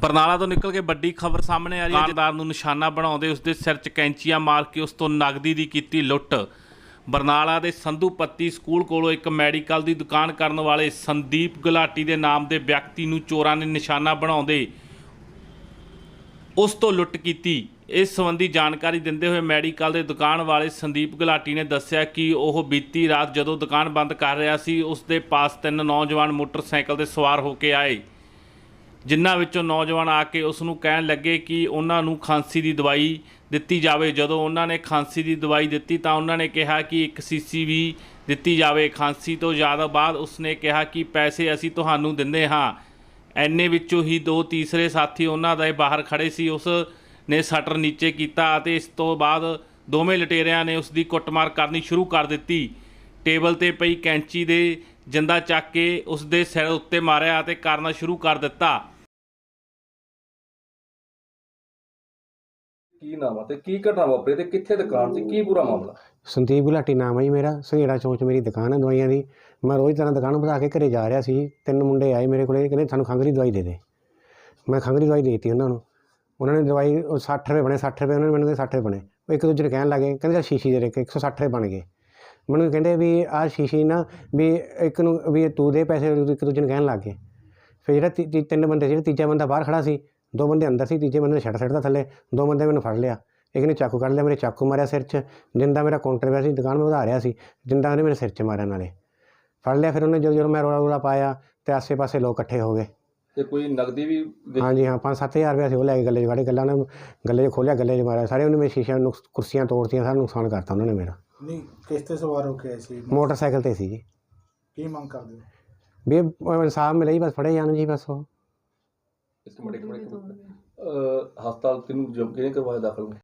ਬਰਨਾਲਾ ਤੋਂ ਨਿਕਲ ਕੇ ਵੱਡੀ ਖਬਰ ਸਾਹਮਣੇ ਆ ਰਹੀ ਹੈ। ਦੁਕਾਨਦਾਰ ਨੂੰ ਨਿਸ਼ਾਨਾ ਬਣਾਉਂਦੇ ਉਸ ਦੇ ਸਿਰ 'ਚ ਕੈਂਚੀਆਂ ਮਾਰ ਕੇ ਉਸ ਤੋਂ ਨਗਦੀ ਦੀ ਕੀਤੀ ਲੁੱਟ। ਬਰਨਾਲਾ ਦੇ ਸੰਧੂਪੱਤੀ ਸਕੂਲ ਕੋਲੋਂ ਇੱਕ ਮੈਡੀਕਲ ਦੀ ਦੁਕਾਨ ਕਰਨ ਵਾਲੇ ਸੰਦੀਪ ਗੁਲਾਟੀ ਦੇ ਨਾਮ ਦੇ ਵਿਅਕਤੀ ਨੂੰ ਚੋਰਾਂ ਨੇ ਨਿਸ਼ਾਨਾ ਬਣਾਉਂਦੇ ਉਸ ਤੋਂ ਲੁੱਟ ਕੀਤੀ। ਇਸ ਸੰਬੰਧੀ ਜਾਣਕਾਰੀ ਦਿੰਦੇ ਹੋਏ ਮੈਡੀਕਲ ਦੇ ਦੁਕਾਨ ਵਾਲੇ ਸੰਦੀਪ ਗੁਲਾਟੀ ਨੇ ਦੱਸਿਆ ਕਿ ਉਹ ਬੀਤੀ ਰਾਤ ਜਦੋਂ ਦੁਕਾਨ ਬੰਦ ਕਰ ਰਿਹਾ ਸੀ, ਉਸ ਦੇ ਪਾਸ ਤਿੰਨ ਨੌਜਵਾਨ ਮੋਟਰਸਾਈਕਲ ਤੇ ਸਵਾਰ ਹੋ ਕੇ ਆਏ। ਜਿਨ੍ਹਾਂ ਵਿੱਚੋਂ ਨੌਜਵਾਨ ਆ ਕੇ ਉਸ ਨੂੰ ਕਹਿਣ ਲੱਗੇ ਕਿ ਉਹਨਾਂ ਨੂੰ ਖਾਂਸੀ ਦੀ ਦਵਾਈ ਦਿੱਤੀ ਜਾਵੇ। ਜਦੋਂ ਉਹਨਾਂ ਨੇ ਖਾਂਸੀ ਦੀ ਦਵਾਈ ਦਿੱਤੀ ਤਾਂ ਉਹਨਾਂ ਨੇ ਕਿਹਾ ਕਿ ਇੱਕ ਸੀਸੀ ਵੀ ਦਿੱਤੀ ਜਾਵੇ। ਖਾਂਸੀ ਤੋਂ ਜ਼ਿਆਦਾ ਬਾਅਦ ਉਸਨੇ ਕਿਹਾ ਕਿ ਪੈਸੇ ਅਸੀਂ ਤੁਹਾਨੂੰ ਦਿੰਦੇ ਹਾਂ। ਐਨੇ ਵਿੱਚੋਂ ਹੀ ਦੋ ਤੀਸਰੇ ਸਾਥੀ ਉਹਨਾਂ ਦੇ ਬਾਹਰ ਖੜੇ ਸੀ। ਉਸ ਨੇ ਸ਼ਟਰ ਨੀਚੇ ਕੀਤਾ ਅਤੇ ਇਸ ਤੋਂ ਬਾਅਦ ਦੋਵੇਂ ਲਟੇਰਿਆਂ ਨੇ ਉਸ ਦੀ ਕੁੱਟਮਾਰ ਕਰਨੀ ਸ਼ੁਰੂ ਕਰ ਦਿੱਤੀ। ਟੇਬਲ ਤੇ ਪਈ ਕੈਂਚੀ ਦੇ ਜਿੰਦਾ ਚੱਕ ਕੇ ਉਸ ਦੇ ਸਿਰ ਉੱਤੇ ਮਾਰਿਆ ਅਤੇ ਕਰਨਾ ਸ਼ੁਰੂ ਕਰ ਦਿੱਤਾ। ਕੀ ਨਾਮ ਆ ਤੇ ਕੀ ਘਟਨਾ ਵਾਪਰੀ ਤੇ ਕਿੱਥੇ ਦੁਕਾਨ ਸੀ? ਕੀ ਪੂਰਾ ਮਾਮਲਾ? ਸੰਦੀਪ ਗੁਲਾਟੀ ਨਾਮ ਹੈ ਜੀ ਮੇਰਾ। ਸੰਘੇੜਾ ਚੌਂਚ ਮੇਰੀ ਦੁਕਾਨ ਹੈ ਦਵਾਈਆਂ ਦੀ। ਮੈਂ ਰੋਜ਼ ਤਰ੍ਹਾਂ ਦੁਕਾਨ ਵਧਾ ਕੇ ਘਰੇ ਜਾ ਰਿਹਾ ਸੀ। ਤਿੰਨ ਮੁੰਡੇ ਆਏ ਮੇਰੇ ਕੋਲੇ ਕਹਿੰਦੇ ਸਾਨੂੰ ਦੀ ਦਵਾਈ ਦੇ ਦੇ। ਮੈਂ ਦੀ ਦਵਾਈ ਦੇ ਦਿੱਤੀ ਉਹਨਾਂ ਨੂੰ। ਉਹਨਾਂ ਨੇ ਦਵਾਈ ਉਹ 60 ਰੁਪਏ ਬਣੇ 60 ਰੁਪਏ ਉਹਨਾਂ ਨੇ ਮੈਨੂੰ ਦੇ 60 ਰੁਪਏ ਬਣੇ। ਉਹ ਇੱਕ ਦੂਜੇ ਨੂੰ ਕਹਿਣ ਲੱਗੇ ਕਹਿੰਦੇ ਚੱਲ ਸ਼ੀਸ਼ੀ ਦੇ ਦੇ ਕੇ 160 ਰੁਪਏ ਬਣ ਗਏ। ਮੈਨੂੰ ਕਹਿੰਦੇ ਵੀ ਆਹ ਸ਼ੀਸ਼ੀ ਨਾ ਵੀ ਇੱਕ ਨੂੰ ਵੀ ਤੂੰ ਦੇ ਪੈਸੇ ਇੱਕ ਦੂਜੇ ਨੂੰ ਕਹਿਣ ਲੱਗ ਗਏ। ਫਿਰ ਜਿਹੜਾ ਤੀ- ਤੀ- ਤਿੰਨ ਬੰਦੇ ਜਿਹੜੇ ਤੀਜਾ ਬੰਦਾ ਬਾਹਰ ਖੜਾ ਸੀ ਦੋ ਬੰਦੇ ਅੰਦਰ ਸੀ ਤੀਜੇ ਬੰਦੇ ਨੇ ਛੱਡ ਛੱਡਦਾ ਥੱਲੇ ਦੋ ਬੰਦੇ ਮੈਨੂੰ ਫੜ ਲਿਆ। ਇੱਕ ਨੇ ਚਾਕੂ ਕੱਢ ਲਿਆ ਮੇਰੇ ਚਾਕੂ ਮਾਰਿਆ ਸਿਰ 'ਚ ਜਿੰਦਾ ਮੇਰਾ ਕਾਊਂਟਰ ਪਿਆ ਸੀ ਦੁਕਾਨ ਮੈਂ ਵਧਾ ਰਿਹਾ ਸੀ ਜਿੰਦਾ ਉਹਨੇ ਮੇਰੇ ਸਿਰ 'ਚ ਮਾਰਿਆ ਨਾਲੇ। ਫੜ ਲਿਆ ਫਿਰ ਉਹਨੇ ਜਦੋਂ ਜਦੋਂ ਮੈਂ ਰੋਲਾ ਰੋਲਾ ਪਾਇਆ ਤੇ ਆਸੇ-ਪਾਸੇ ਲੋਕ ਇਕੱਠੇ ਹੋ ਗਏ। ਤੇ ਕੋਈ ਨਗਦੀ ਵੀ ਹਾਂਜੀ ਹਾਂ 5-7000 ਰੁਪਏ ਸੀ ਉਹ ਲੈ ਕੇ ਗੱਲੇ 'ਚ ਵੜੇ ਗੱਲਾਂ ਨੇ ਗੱਲੇ 'ਚ ਖੋਲਿਆ ਗੱਲੇ 'ਚ ਮਾਰਿਆ। ਸਾਰੇ ਉਹਨੇ ਮੇਰੇ ਸ਼ੀਸ਼ਿਆਂ ਨੂੰ ਕੁਰਸੀਆਂ ਤੋੜਤੀਆਂ ਸਾਰਾ ਨੁਕਸਾਨ ਕਰਤਾ ਉਹਨਾਂ ਨੇ ਮੇਰਾ। ਨਹੀਂ ਕਿਸ ਤੇ ਸਵਾਰ ਹੋ ਕੇ ਆਏ ਸੀ। ਮੋਟਰਸਾਈਕਲ ਤੇ ਸੀ ਜੀ। ਕੀ ਮੰਗ ਕਰਦੇ ਹੋ? ਵੀ ਇਹ ਇਨਸਾਫ ਮਿਲੇ ਜੀ ਬਸ ਫੜੇ ਜਾਣ ਜੀ ਬਸ ਉਹ। ਮਿੰਟ ਇੱਕ ਮਿੰਟ। ਅਹ, ਹਸਪਤਾਲ ਤੈਨੂੰ ਜਮ ਕਿਹਨੇ ਕਰਵਾਇਆ ਦਾਖਲ